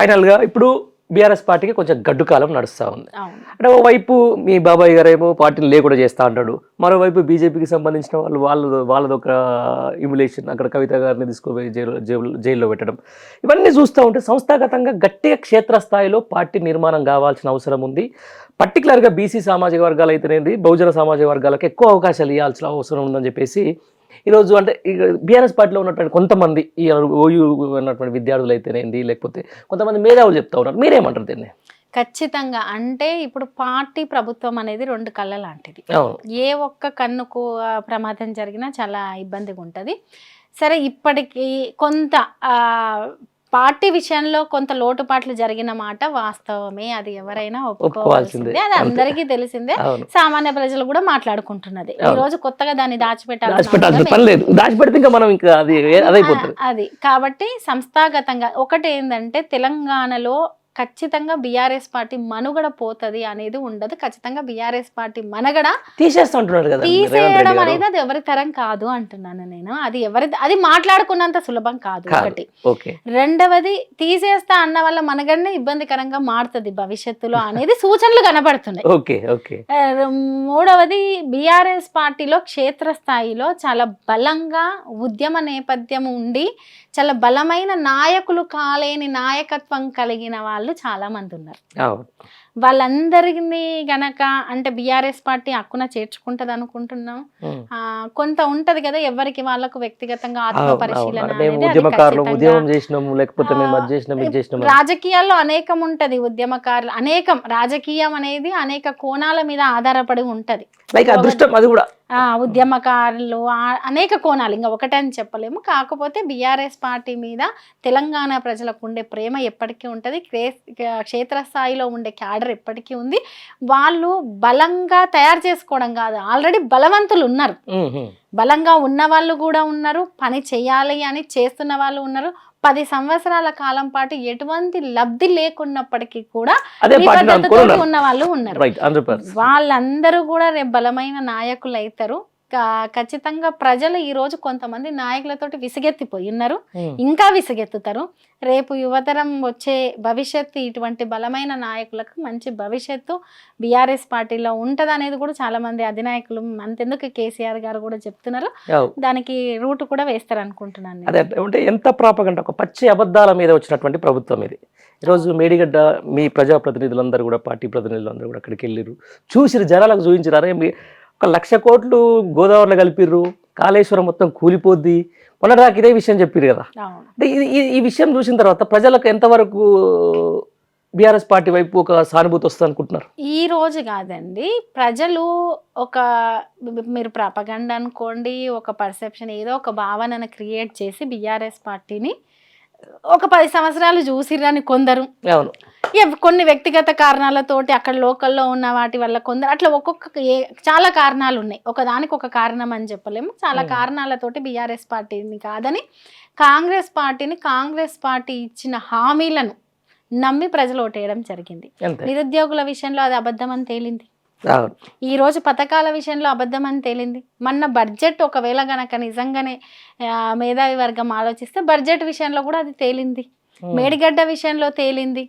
ఫైనల్గా ఇప్పుడు బీఆర్ఎస్ పార్టీకి కొంచెం గడ్డు కాలం నడుస్తూ ఉంది. అంటే ఓవైపు మీ బాబాయ్ గారు ఏమో పార్టీని లేకుండా చేస్తా అంటాడు మరోవైపు బీజేపీకి సంబంధించిన వాళ్ళు వాళ్ళు వాళ్ళది ఒక ఇమ్యులేషన్ అక్కడ కవిత గారిని తీసుకుపోయి జైలు జైలు- జైల్లో పెట్టడం. ఇవన్నీ చూస్తూ ఉంటే సంస్థాగతంగా గట్టిగా క్షేత్రస్థాయిలో పార్టీ నిర్మాణం కావాల్సిన అవసరం ఉంది. పర్టికులర్గా బీసీ సామాజిక వర్గాలు అయితేనేది బహుజన సామాజిక వర్గాలకు ఎక్కువ అవకాశాలు ఇవ్వాల్సిన అవసరం ఉందని చెప్పేసి ఈరోజు అంటే బీఆర్ఎస్ పార్టీలో ఉన్నటువంటి కొంతమంది ఈ ఓయూ ఉన్నటువంటి విద్యార్థులు అయితేనేది లేకపోతే కొంతమంది మేధావులు చెప్తా ఉన్నారు. మీరేమంటారు దీన్ని? ఖచ్చితంగా. అంటే ఇప్పుడు పార్టీ ప్రభుత్వం అనేది రెండు కళ్ళ లాంటిది. ఏ ఒక్క కన్నుకు ప్రమాదం జరిగినా చాలా ఇబ్బందిగా ఉంటుంది సరే ఇప్పటికి కొంత ఆ, పార్టీ విషయంలో కొంత లోటుపాట్లు జరిగిన మాట వాస్తవమే. అది ఎవరైనా ఒప్పుకోవాల్సిందే. అది అందరికీ తెలిసిందే. సామాన్య ప్రజలు కూడా మాట్లాడుకుంటున్నది. ఈ. రోజు కొత్తగా దాన్ని దాచిపెట్టాల్సిన దాచిపెట్టాల్సిన అవసరం పని లేదు. దాచిపెడితే ఇంకా మనం ఇంకా అది అదైపోతుంది. ఆ, అది. కాబట్టి సంస్థాగతంగా ఒకటి ఏంటంటే తెలంగాణలో ఖచ్చితంగా బీఆర్ఎస్ పార్టీ మనుగడ పోతది అనేది ఉండదు. ఖచ్చితంగా బీఆర్ఎస్ పార్టీ మనగడ తీసేస్తా అంటున్నారు కదా తీసేయడం అనేది అది ఎవరి తరం కాదు అంటున్నాను నేను. అది ఎవరి అది మాట్లాడుకున్నంత సులభం కాదు. ఒకటి. రెండవది తీసేస్తా అన్న వల్ల మనగడనే ఇబ్బందికరంగా మారుతుంది భవిష్యత్తులో అనేది సూచనలు కనబడుతున్నాయి. మూడవది బీఆర్ఎస్ పార్టీలో క్షేత్రస్థాయిలో చాలా బలంగా ఉద్యమ నేపథ్యం ఉండి చాలా బలమైన నాయకులు కాలేని నాయకత్వం కలిగిన వాళ్ళు చాలా మంది ఉన్నారు. వాళ్ళందరినీ గనక అంటే బీఆర్ఎస్ పార్టీ హక్కున చేర్చుకుంటది అనుకుంటున్నాం. కొంత ఉంటది కదా ఎవరికి వాళ్ళకు వ్యక్తిగతంగా ఆత్మ. పరిశీలన రాజకీయాల్లో అనేకం ఉంటది ఉద్యమకారులు. అనేకం రాజకీయం అనేది అనేక కోణాల మీద ఆధారపడి ఉంటది. లైక్ అదృష్టం అది కూడా. ఉద్యమకారులు అనేక కోణాలు. ఇంకా ఒకటని చెప్పలేము. కాకపోతే బీఆర్ఎస్ పార్టీ మీద తెలంగాణ ప్రజలకు ఉండే ప్రేమ ఎప్పటికీ ఉంటుంది. క్షేత్రస్థాయిలో ఉండే క్యాడర్ ఎప్పటికీ ఉంది. వాళ్ళు బలంగా తయారు చేసుకోవడం కాదు. ఆల్రెడీ బలవంతులు ఉన్నారు. బలంగా ఉన్న వాళ్ళు కూడా ఉన్నారు. పని చేయాలి అని చేస్తున్న వాళ్ళు ఉన్నారు. పది సంవత్సరాల కాలం పాటు ఎటువంటి లబ్ధి లేకున్నప్పటికీ కూడా ఉన్న వాళ్ళు ఉన్నారు. వాళ్ళందరూ కూడా రేపు బలమైన నాయకులు అవుతారు ఖచ్చితంగా ప్రజలు ఈ రోజు కొంతమంది నాయకులతోటి విసిగెత్తిపోయి ఉన్నారు. ఇంకా విసిగెత్తుతారు. రేపు యువతరం వచ్చే భవిష్యత్తు ఇటువంటి బలమైన నాయకులకు మంచి భవిష్యత్తు బీఆర్ఎస్ పార్టీలో ఉంటది అనేది కూడా చాలా మంది అధినాయకులు అంతెందుకు కేసీఆర్ గారు కూడా చెప్తున్నారు. దానికి రూట్ కూడా వేస్తారు అనుకుంటున్నాను నేను. అదే అంటే ఎంత ప్రాపగంట ఒక పచ్చి అబద్ధాల మీద వచ్చినటువంటి ప్రభుత్వం ఇది. ఈరోజు మేడిగడ్డ మీ ప్రజాప్రతినిధులందరూ కూడా పార్టీ ప్రతినిధులందరూ కూడా అక్కడికి వెళ్ళిర్రు. చూసిరు జనాలకు చూపించారు ఒక లక్ష కోట్లు గోదావరిలో కలిపిర్రు కాళేశ్వరం మొత్తం కూలిపోద్ది. మొన్నటిదాకా ఇదే విషయం చెప్పారు కదా. అంటే ఇది ఈ- ఈ విషయం చూసిన తర్వాత ప్రజలకు ఎంతవరకు బీఆర్ఎస్ పార్టీ వైపు ఒక సానుభూతి వస్తుంది అనుకుంటున్నారు? ఈ రోజు కాదండి. ప్రజలు ఒక మీరు ప్రాపగండ అనుకోండి ఒక పర్సెప్షన్ ఏదో ఒక భావనను క్రియేట్ చేసి బీఆర్ఎస్ పార్టీని ఒక పది సంవత్సరాలు చూసిరని కొందరు. అవును. కొన్ని వ్యక్తిగత కారణాలతోటి అక్కడ లోకల్లో ఉన్న వాటి వల్ల కొందరు అట్లా ఒక్కొక్క ఏ- చాలా కారణాలు ఉన్నాయి ఒకదానికి ఒక కారణం అని చెప్పలేము. చాలా. కారణాలతోటి బీఆర్ఎస్ పార్టీని కాదని కాంగ్రెస్ పార్టీని కాంగ్రెస్ పార్టీ ఇచ్చిన హామీలను నమ్మి ప్రజలు ఓటేయడం జరిగింది. నిరుద్యోగుల విషయంలో అది అబద్ధం అని తేలింది. ఈ రోజు పథకాల విషయంలో అబద్ధం అని తేలింది. మొన్న బడ్జెట్ ఒకవేళ గనక నిజంగానే మేధావి వర్గం ఆలోచిస్తే బడ్జెట్ విషయంలో కూడా అది తేలింది. మేడిగడ్డ విషయంలో తేలింది.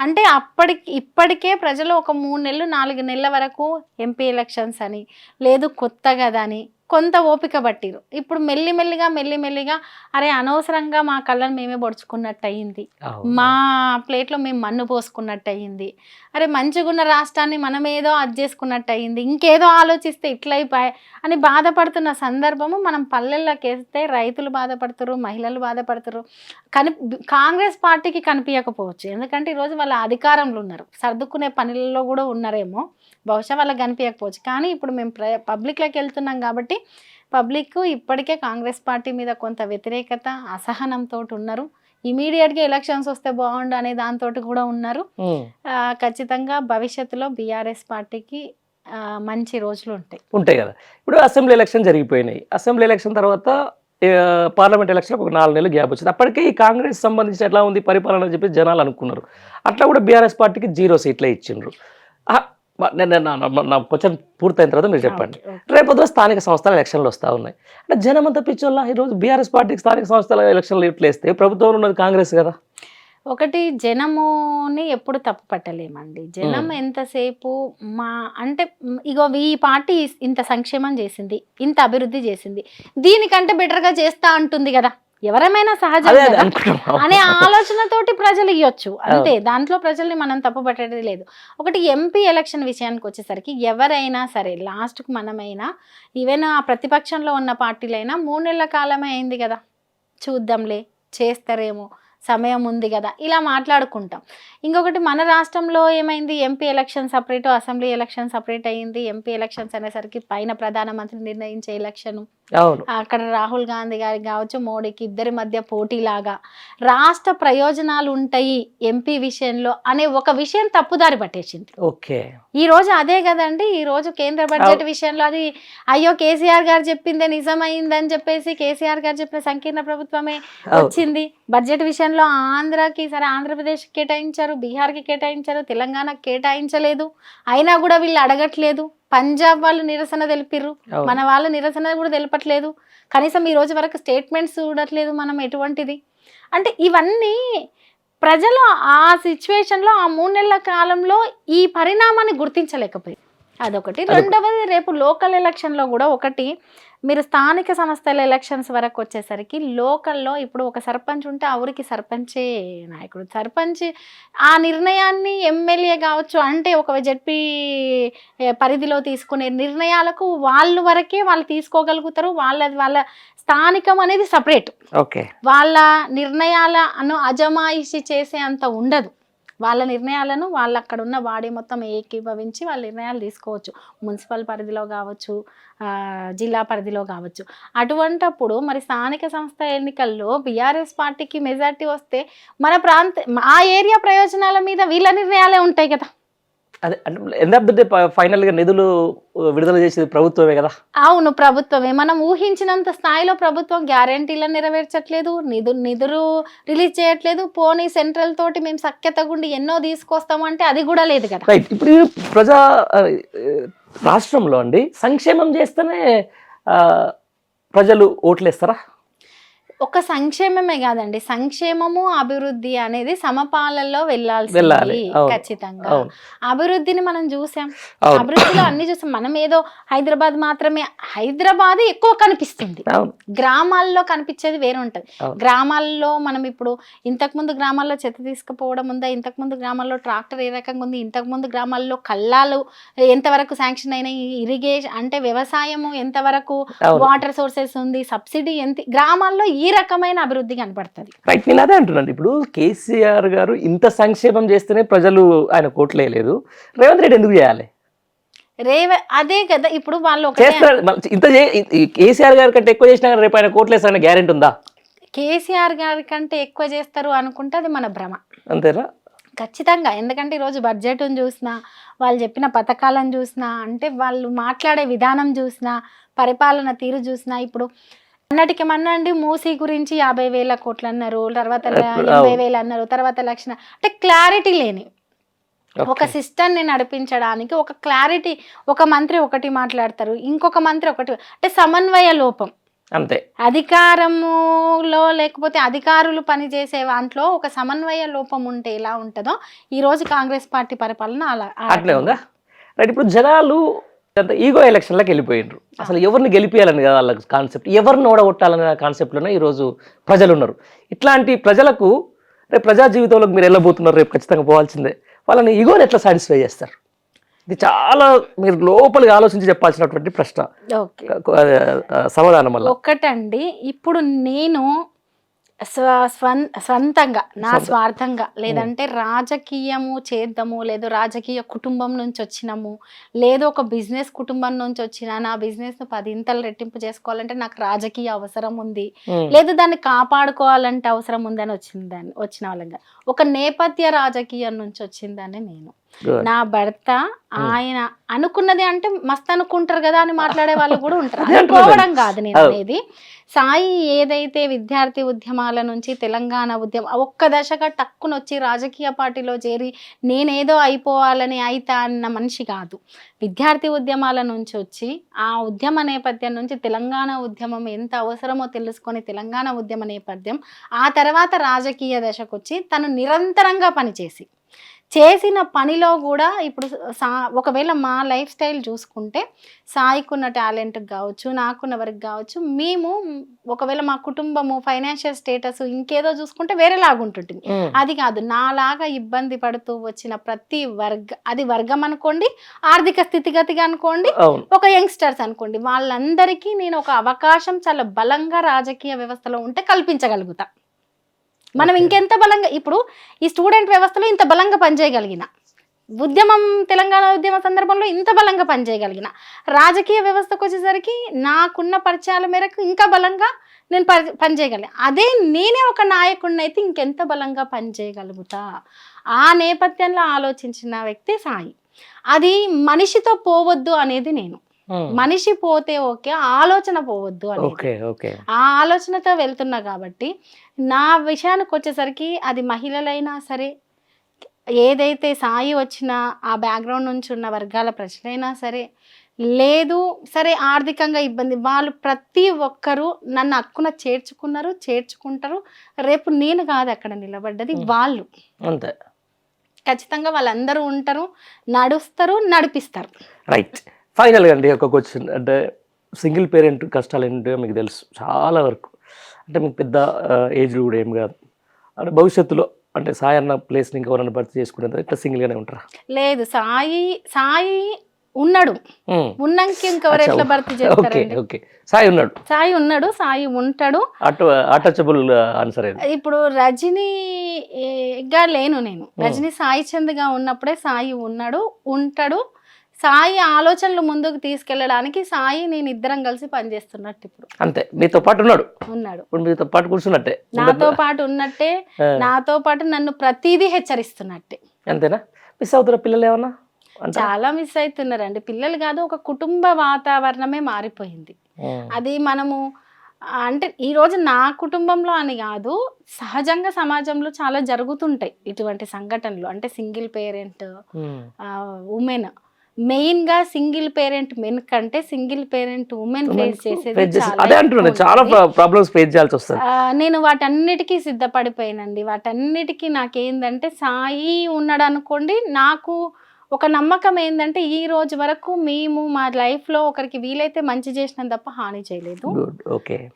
అంటే అప్పటికి ఇప్పటికే ప్రజలు ఒక మూడు నెలలు నాలుగు నెలల వరకు ఎంపీ ఎలక్షన్స్ అని లేదు కొత్త కదా అని కొంత ఓపిక పట్టిరు. ఇప్పుడు మెల్లిమెల్లిగా మెల్లిమెల్లిగా అరే అనవసరంగా మా కళ్ళను మేమే పొడుచుకున్నట్టు అయ్యింది. మా ప్లేట్లో మేము మన్ను పోసుకున్నట్టు అయ్యింది అరే మంచిగున్న రాష్ట్రాన్ని మనం ఏదో అది చేసుకున్నట్టు అయ్యింది ఇంకేదో ఆలోచిస్తే ఇట్లయిపోయి అని బాధపడుతున్న సందర్భము మనం పల్లెల్లోకి వేస్తే రైతులు బాధపడతారు మహిళలు బాధపడతారు కని కాంగ్రెస్ పార్టీకి కనిపించకపోవచ్చు ఎందుకంటే ఈరోజు వాళ్ళ అధికారంలో ఉన్నారు. సర్దుకునే పనులలో కూడా ఉన్నారేమో. బహుశా వాళ్ళకి కనిపించకపోవచ్చు కానీ ఇప్పుడు మేము ప్ర పబ్లిక్లోకి వెళ్తున్నాం కాబట్టి పబ్లిక్ ఇప్పటికే కాంగ్రెస్ పార్టీ మీద కొంత వ్యతిరేకత అసహనంతో ఉన్నారు. ఇమీడియట్గా ఎలక్షన్స్ వస్తే బాగుండు అనే దాంతో కూడా ఉన్నారు. ఖచ్చితంగా భవిష్యత్తులో బీఆర్ఎస్ పార్టీకి మంచి రోజులు ఉంటాయి. ఉంటాయి కదా. ఇప్పుడు అసెంబ్లీ ఎలక్షన్ జరిగిపోయినాయి. అసెంబ్లీ ఎలక్షన్ తర్వాత పార్లమెంట్ ఎలక్షన్ ఒక నాలుగు నెలలు గ్యాప్ వచ్చింది. అప్పటికే ఈ కాంగ్రెస్ సంబంధించి ఎట్లా ఉంది పరిపాలన అని చెప్పి జనాలు అనుకున్నారు. అట్లా కూడా బీఆర్ఎస్ పార్టీకి జీరో సీట్లే ఇచ్చిండ్రు. నేను- నా- క్వశ్చన్ పూర్తయిన తర్వాత మీరు చెప్పండి. Okay, okay. రేపు పొద్దున స్థానిక సంస్థల ఎలక్షన్లు వస్తూ ఉన్నాయి. అంటే జనం అంతా పిచ్చోళ్ళ ఈరోజు బీఆర్ఎస్ పార్టీకి స్థానిక సంస్థల ఎలక్షన్లు ఎట్లేస్తే ప్రభుత్వంలో ఉన్నది కాంగ్రెస్ కదా. ఒకటి జనముని ఎప్పుడు తప్పు పట్టలేమండి. జనం. ఎంతసేపు మా అంటే ఇగో ఈ పార్టీ ఇంత సంక్షేమం చేసింది ఇంత అభివృద్ధి చేసింది దీనికంటే better గా చేస్తా అంటుంది కదా. ఎవరమైనా సహజం అనే ఆలోచనతోటి ప్రజలు ఇవ్వచ్చు అంతే దాంట్లో ప్రజల్ని మనం తప్పు పట్టేది లేదు. ఒకటి ఎంపీ ఎలక్షన్ విషయానికి వచ్చేసరికి ఎవరైనా సరే లాస్ట్కు మనమైనా ఈవెన్ ఆ ప్రతిపక్షంలో ఉన్న పార్టీలైనా మూడు నెలల కాలమే అయింది కదా. చూద్దాంలే చేస్తారేమో సమయం ఉంది కదా. ఇలా మాట్లాడుకుంటాం. ఇంకొకటి మన రాష్ట్రంలో ఏమైంది? MP election separate assembly election separate అయ్యింది ఎంపీ ఎలక్షన్స్ అనేసరికి పైన ప్రధానమంత్రి నిర్ణయించే ఎలక్షన్. అక్కడ రాహుల్ గాంధీ గారికి కావచ్చు మోడీకి ఇద్దరి మధ్య పోటీలాగా రాష్ట్ర ప్రయోజనాలు ఉంటాయి ఎంపీ విషయంలో అనే ఒక విషయం తప్పుదారి పట్టేసింది. ఓకే. ఈ రోజు అదే కదండి ఈ రోజు కేంద్ర బడ్జెట్ విషయంలో అది అయ్యో కేసీఆర్ గారు చెప్పిందే నిజమైందని చెప్పేసి కేసీఆర్ గారు చెప్పిన సంకీర్ణ ప్రభుత్వమే. వచ్చింది. బడ్జెట్ విషయంలో ఆంధ్రాకి సరే ఆంధ్రప్రదేశ్ కేటాయించారు బీహార్కి కేటాయించారు తెలంగాణకి కేటాయించలేదు. అయినా కూడా వీళ్ళు అడగట్లేదు. పంజాబ్ వాళ్ళు నిరసన తెలిపిర్రు. మన వాళ్ళు నిరసన కూడా తెలపట్లేదు. కనీసం ఈ రోజు వరకు స్టేట్మెంట్స్ చూడట్లేదు మనం ఎటువంటిది. అంటే ఇవన్నీ ప్రజలు ఆ సిచ్యువేషన్లో ఆ మూడు నెలల కాలంలో ఈ పరిణామాన్ని గుర్తించలేకపోయింది అదొకటి. రెండవది రేపు లోకల్ ఎలక్షన్లో కూడా ఒకటి. మీరు స్థానిక సంస్థల ఎలక్షన్స్ వరకు వచ్చేసరికి లోకల్లో ఇప్పుడు ఒక సర్పంచ్ ఉంటే ఆ ఊరికి సర్పంచే నాయకుడు. సర్పంచ్ ఆ నిర్ణయాన్ని ఎమ్మెల్యే కావచ్చు అంటే ఒక జడ్పీ పరిధిలో తీసుకునే నిర్ణయాలకు వాళ్ళు వరకే వాళ్ళు తీసుకోగలుగుతారు. వాళ్ళ వాళ్ళ స్థానికం అనేది సపరేట్. ఓకే. వాళ్ళ నిర్ణయాలను అజమాయిషి చేసే అంత ఉండదు. వాళ్ళ నిర్ణయాలను వాళ్ళు అక్కడ ఉన్న బాడీ మొత్తం ఏకీభవించి వాళ్ళ నిర్ణయాలు తీసుకోవచ్చు. మున్సిపల్ పరిధిలో కావచ్చు జిల్లా పరిధిలో కావచ్చు. అటువంటప్పుడు మరి స్థానిక సంస్థ ఎన్నికల్లో బీఆర్ఎస్ పార్టీకి మెజార్టీ వస్తే మన ప్రాంత ఆ ఏరియా ప్రయోజనాల మీద వీళ్ళ నిర్ణయాలే ఉంటాయి కదా. అదే అంటే ఎండ్ ఆఫ్ ద డే ఫైనల్గా నిధులు విడుదల చేసేది ప్రభుత్వమే కదా? అవును ప్రభుత్వమే. మనం ఊహించినంత స్థాయిలో ప్రభుత్వం గ్యారంటీలను నెరవేర్చట్లేదు నిధు నిధులు రిలీజ్ చేయట్లేదు. పోనీ సెంట్రల్ తోటి మేము సఖ్యత గుండి ఎన్నో తీసుకొస్తాము అంటే అది కూడా లేదు కదా. రైట్ ఇప్పుడు ప్రజా రాష్ట్రంలో అండి సంక్షేమం చేస్తేనే ప్రజలు ఓట్లేస్తారా? ఒక సంక్షేమమే కాదండి. సంక్షేమము అభివృద్ధి అనేది సమపాలల్లో వెళ్ళాలి, వెళ్ళాల్సింది ఖచ్చితంగా. అభివృద్ధిని మనం చూసాం. అభివృద్ధిలో అన్ని చూసాం. మనం ఏదో హైదరాబాద్ మాత్రమే హైదరాబాద్ ఎక్కువ కనిపిస్తుంది. గ్రామాల్లో కనిపించేది వేరే ఉంటది అవును. గ్రామాల్లో మనం ఇప్పుడు ఇంతకుముందు గ్రామాల్లో చెత్త తీసుకుపోవడం ఉందా? ఇంతకుముందు గ్రామాల్లో ట్రాక్టర్ ఏ రకంగా ఉంది? ఇంతకుముందు గ్రామాల్లో కళ్ళాలు ఎంతవరకు శాంక్షన్ అయినాయి? ఇరిగేషన్ అంటే వ్యవసాయము ఎంతవరకు వాటర్ సోర్సెస్ ఉంది? సబ్సిడీ ఎంత? గ్రామాల్లో ఈ రకమైన అభివృద్ధి కనపడుతుంది. రైట్ నేను అదే అంటున్నాను. ఇప్పుడు కేసీఆర్ గారు ఇంత సంక్షేమం చేస్తేనే ప్రజలు ఆయన కోట్లేదు రేవంత్ రెడ్డి ఎందుకు చేయాలి? రేవ అదే కదా ఇప్పుడు వాళ్ళు ఇంత ఈ- ఈ కేసీఆర్ గారి కంటే ఎక్కువ చేసినా రేపు ఆయన కోట్లేస్తారనే గ్యారెంటీ ఉందా? కేసీఆర్ గారి కంటే ఎక్కువ చేస్తారు అనుకుంటే అది మన భ్రమ. అంతేనా? ఖచ్చితంగా. ఎందుకంటే ఈరోజు బడ్జెట్ను చూసినా వాళ్ళు చెప్పిన పథకాలను చూసినా అంటే వాళ్ళు మాట్లాడే విధానం చూసినా పరిపాలన తీరు చూసినా ఇప్పుడు అన్నటికి మన్నండి మూసీ గురించి యాభై వేల కోట్లు అన్నారు తర్వాత. ఎనభై వేలు అన్నారు తర్వాత లక్ష అంటే క్లారిటీ లేని ఒక ఓకే. సిస్టమ్ని నడిపించడానికి ఒక క్లారిటీ ఒక మంత్రి ఒకటి మాట్లాడతారు ఇంకొక మంత్రి ఒకటి అంటే సమన్వయ లోపం అంతే అధికారములో లేకపోతే అధికారులు పనిచేసే దాంట్లో ఒక సమన్వయ లోపం ఉంటే ఎలా ఉంటుందో ఈ రోజు కాంగ్రెస్ పార్టీ పరిపాలన అలా అట్లే. ఉందా రైట్ ఇప్పుడు జనాలు అంత ఈగో ఎలక్షన్లకు వెళ్ళిపోయినారు అసలు ఎవరిని గెలిపియాలని కదా వాళ్ళ కాన్సెప్ట్ ఎవరిని ఓడగొట్టాలనే కాన్సెప్ట్లోనే ఈరోజు ప్రజలు ఉన్నారు ఇట్లాంటి ప్రజలకు రేపు ప్రజా జీవితంలోకి మీరు వెళ్ళబోతున్నారు రేపు ఖచ్చితంగా పోవాల్సిందే. వాళ్ళని ఈగోని ఎట్లా సాటిస్ఫై చేస్తారు? ఇది చాలా మీరు లోపలికి ఆలోచించి చెప్పాల్సినటువంటి ప్రశ్న. సమాధానం వల్ల ఒక్కటండి ఇప్పుడు నేను స్వ స్వం- స్వంతంగా నా స్వార్థంగా లేదంటే రాజకీయము చేద్దాము లేదు రాజకీయ కుటుంబం నుంచి వచ్చినాము లేదు ఒక బిజినెస్ కుటుంబం నుంచి వచ్చిన నా బిజినెస్ను పదింతలు రెట్టింపు చేసుకోవాలంటే నాకు రాజకీయ అవసరం ఉంది. లేదు దాన్ని కాపాడుకోవాలంటే అవసరం ఉందని వచ్చిందని వచ్చిన వాళ్ళంగా. ఒక నేపథ్య రాజకీయం నుంచి వచ్చిందని నేను. నా భర్త ఆయన అనుకున్నది అంటే మస్త్ అనుకుంటారు కదా అని మాట్లాడే వాళ్ళు కూడా ఉంటారు. అనుకోవడం కాదు నేను అవును. అనేది. సాయి ఏదైతే విద్యార్థి ఉద్యమాల నుంచి తెలంగాణ ఉద్యమం ఒక్క దశగా టక్కున వచ్చి రాజకీయ పార్టీలో చేరి నేనేదో అయిపోవాలని అయితా అన్న మనిషి కాదు. విద్యార్థి ఉద్యమాల నుంచి వచ్చి ఆ ఉద్యమ నేపథ్యం నుంచి తెలంగాణ ఉద్యమం ఎంత అవసరమో తెలుసుకొని తెలంగాణ ఉద్యమ నేపథ్యం ఆ తర్వాత రాజకీయ దశకు వచ్చి తను నిరంతరంగా పనిచేసి చేసిన పనిలో కూడా ఇప్పుడు సా ఒకవేళ మా లైఫ్ స్టైల్ చూసుకుంటే సాయికున్న టాలెంట్ కావచ్చు నాకున్న వరకు కావచ్చు మేము ఒకవేళ మా కుటుంబము ఫైనాన్షియల్ స్టేటస్ ఇంకేదో చూసుకుంటే వేరేలాగుంటుంది ఉమ్. అది కాదు నాలాగా ఇబ్బంది పడుతూ వచ్చిన ప్రతి వర్గ అది వర్గం అనుకోండి ఆర్థిక స్థితిగతిగా అనుకోండి ఒక యంగ్స్టర్స్ అనుకోండి వాళ్ళందరికీ నేను ఒక అవకాశం చాలా బలంగా రాజకీయ వ్యవస్థలో ఉంటే కల్పించగలుగుతా. మనం. ఇంకెంత బలంగా ఇప్పుడు ఈ స్టూడెంట్ వ్యవస్థలో ఇంత బలంగా పనిచేయగలిగిన ఉద్యమం తెలంగాణ ఉద్యమ సందర్భంలో ఇంత బలంగా పనిచేయగలిగిన రాజకీయ వ్యవస్థకు వచ్చేసరికి నాకున్న పరిచయాల మేరకు ఇంకా బలంగా నేను పని పనిచేయగలిగిన అదే నేనే ఒక నాయకుడిని అయితే ఇంకెంత బలంగా పనిచేయగలుగుతా? ఆ నేపథ్యంలో ఆలోచించిన వ్యక్తి సాయి. అది మనిషితో పోవద్దు అనేది నేను. మనిషి పోతే ఓకే ఆలోచన పోవద్దు ఓకే. ఆ ఆలోచనతో వెళ్తున్నా కాబట్టి నా విషయానికి వచ్చేసరికి అది మహిళలైనా సరే ఏదైతే సాయి వచ్చిన ఆ బ్యాక్గ్రౌండ్ నుంచి ఉన్న వర్గాల ప్రజలైనా సరే లేదు సరే ఆర్థికంగా ఇబ్బంది వాళ్ళు ప్రతి ఒక్కరూ నన్ను అక్కున చేర్చుకున్నారు చేర్చుకుంటారు. రేపు నేను కాదు అక్కడ నిలబడ్డది. వాళ్ళు. అంతే. ఖచ్చితంగా వాళ్ళందరూ ఉంటారు నడుస్తారు నడిపిస్తారు. రైట్. ఫైనల్గా అండి ఒక క్వశ్చన్. అంటే సింగిల్ పేరెంట్ కష్టాలు ఏంటో మీకు తెలుసు చాలా వరకు. అంటే మీకు పెద్ద ఏజ్ కూడా ఏం కాదు. అంటే భవిష్యత్తులో అంటే సాయి అన్న ప్లేస్ని ఇంకెవరన్నా భర్తీ చేసుకునేది ఇట్లా సింగిల్గానే ఉంటారా? లేదు సాయి సాయి ఉన్నాడు. ఉన్నాక ఇంకెవరు ఎట్లా భర్తీ చేస్తారండి? ఓకే సాయి ఉన్నాడు. సాయి ఉన్నాడు సాయి ఉంటాడు. అటు అటచబుల్ ఆన్సర్ ఇప్పుడు రజనీ ఏ, గా లేను నేను. రజనీ సాయి చంద్గా ఉన్నప్పుడే సాయి ఉన్నాడు ఉంటాడు. సాయి ఆలోచనలు ముందుకు తీసుకెళ్ళడానికి సాయి నేను ఇద్దరం కలిసి పనిచేస్తున్నట్టు ఇప్పుడు. అంతే. మీతో పాటు ఉన్నాడు. ఉన్నాడు. ఇప్పుడు మీతో పాటు కూర్చున్నట్టే. నాతో పాటు ఉన్నట్టే నాతో పాటు నన్ను ప్రతిదీ హెచ్చరిస్తున్నట్టే. అంతేనా? మిస్ అవుతారా పిల్లలు ఏమన్నా? చాలా మిస్ అవుతున్నారండి. పిల్లలు కాదు ఒక కుటుంబ వాతావరణమే మారిపోయింది. అది మనము అంటే ఈరోజు నా కుటుంబంలో అని కాదు సహజంగా సమాజంలో చాలా జరుగుతుంటాయి ఇటువంటి సంఘటనలు. అంటే సింగిల్ పేరెంట్ ఉమెన్ మెయిన్గా సింగిల్ పేరెంట్ మెన్ కంటే సింగిల్ పేరెంట్ ఉమెన్ ఫేస్ చేసేది చాలా అదే అంటున్నాను ఎక్కువ చాలా ఉంటుంది. ప్రాబ్లమ్స్ ఫేస్ చేయాల్సి వస్తుంది ఆ, నేను వాటన్నిటికీ సిద్ధపడిపోయానండి వాటన్నిటికీ నాకేందంటే సాయి ఉన్నాడు అనుకోండి నాకు ఒక నమ్మకం ఏంటంటే ఈ రోజు వరకు మేము మా లైఫ్లో ఒకరికి వీలైతే మంచి చేసినాం తప్ప హాని చేయలేదు.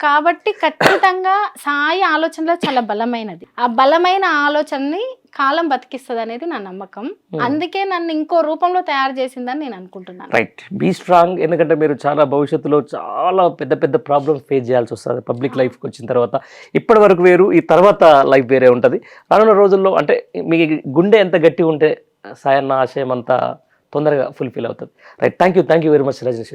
కాబట్టి ఖచ్చితంగా సాయి ఆలోచనలో చాలా బలమైనది. ఆ బలమైన ఆలోచనని కాలం బతికిస్తుంది అనేది నా నమ్మకం. అందుకే నన్ను ఇంకో రూపంలో తయారు చేసిందని నేను అనుకుంటున్నాను. రైట్. Be strong. ఎందుకంటే మీరు చాలా భవిష్యత్తులో చాలా పెద్ద పెద్ద ప్రాబ్లమ్స్ ఫేస్ చేయాల్సి వస్తుంది. పబ్లిక్ లైఫ్కి వచ్చిన తర్వాత. ఇప్పటి వరకు వేరు ఈ తర్వాత లైఫ్ వేరే ఉంటుంది. రానున్న రోజుల్లో అంటే మీ గుండె ఎంత గట్టి ఉంటే సాయన్న ఆశయం అంతా తొందరగా ఫుల్ఫిల్ అవుతుంది. Right thank you thank you very much Rajneesh